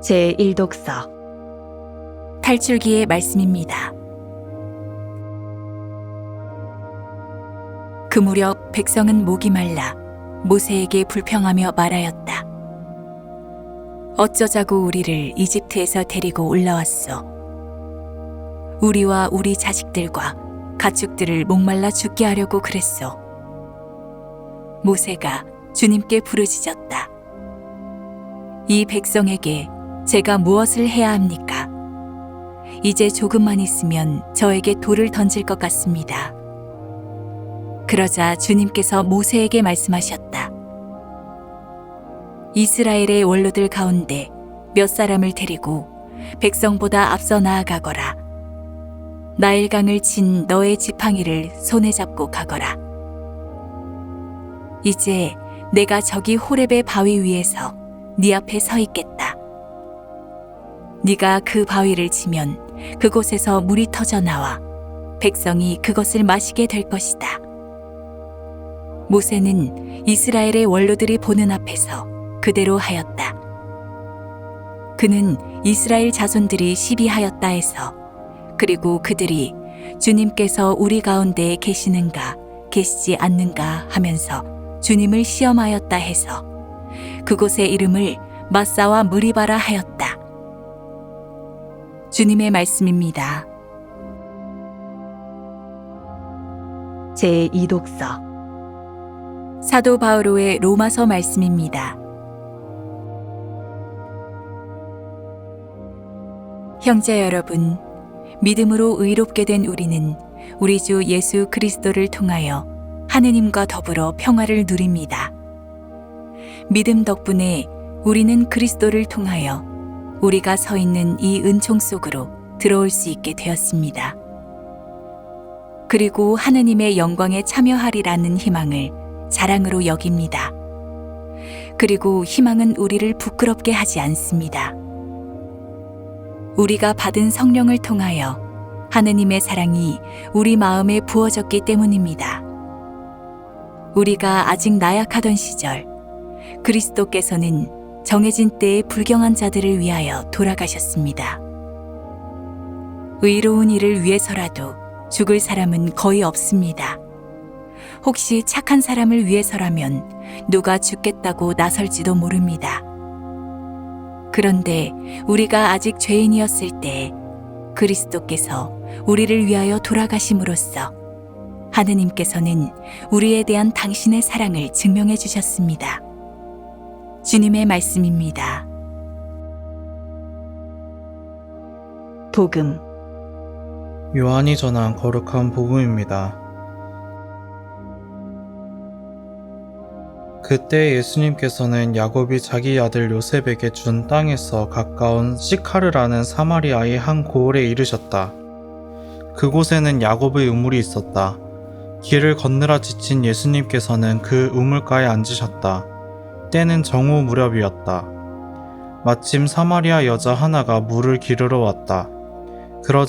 제1독서 탈출기의 말씀입니다. 그 무렵 백성은 목이 말라 모세에게 불평하며 말하였다. 어쩌자고 우리를 이집트에서 데리고 올라왔소. 우리와 우리 자식들과 가축들을 목말라 죽게 하려고 그랬소. 모세가 주님께 부르짖었다. 이 백성에게 제가 무엇을 해야 합니까? 이제 조금만 있으면 저에게 돌을 던질 것 같습니다. 그러자 주님께서 모세에게 말씀하셨다. 이스라엘의 원로들 가운데 몇 사람을 데리고 백성보다 앞서 나아가거라. 나일강을 친 너의 지팡이를 손에 잡고 가거라. 이제 내가 저기 호렙의 바위 위에서 네 앞에 서 있겠다. 네가 그 바위를 치면 그곳에서 물이 터져 나와 백성이 그것을 마시게 될 것이다. 모세는 이스라엘의 원로들이 보는 앞에서 그대로 하였다. 그는 이스라엘 자손들이 시비하였다 해서 그리고 그들이 주님께서 우리 가운데 계시는가 계시지 않는가 하면서 주님을 시험하였다 해서 그곳의 이름을 마사와 무리바라 하였다. 주님의 말씀입니다. 제2독서 사도 바오로의 로마서 말씀입니다. 형제 여러분, 믿음으로 의롭게 된 우리는 우리 주 예수 그리스도를 통하여 하느님과 더불어 평화를 누립니다. 믿음 덕분에 우리는 그리스도를 통하여 우리가 서 있는 이 은총 속으로 들어올 수 있게 되었습니다. 그리고 하느님의 영광에 참여하리라는 희망을 자랑으로 여깁니다. 그리고 희망은 우리를 부끄럽게 하지 않습니다. 우리가 받은 성령을 통하여 하느님의 사랑이 우리 마음에 부어졌기 때문입니다. 우리가 아직 나약하던 시절 그리스도께서는 정해진 때에 불경한 자들을 위하여 돌아가셨습니다. 의로운 일을 위해서라도 죽을 사람은 거의 없습니다. 혹시 착한 사람을 위해서라면 누가 죽겠다고 나설지도 모릅니다. 그런데 우리가 아직 죄인이었을 때 그리스도께서 우리를 위하여 돌아가심으로써 하느님께서는 우리에 대한 당신의 사랑을 증명해 주셨습니다. 주님의 말씀입니다. 복음 요한이 전한 거룩한 복음입니다. 그때 예수님께서는 야곱이 자기 아들 요셉에게 준 땅에서 가까운 시카르라는 사마리아의 한 고을에 이르셨다. 그곳에는 야곱의 우물이 있었다. 길을 건너라 지친 예수님께서는 그 우물가에 앉으셨다. 때는 정오 무렵이었다. 마침 사마리아 여자 하나가 물을 기르러 왔다. 그러자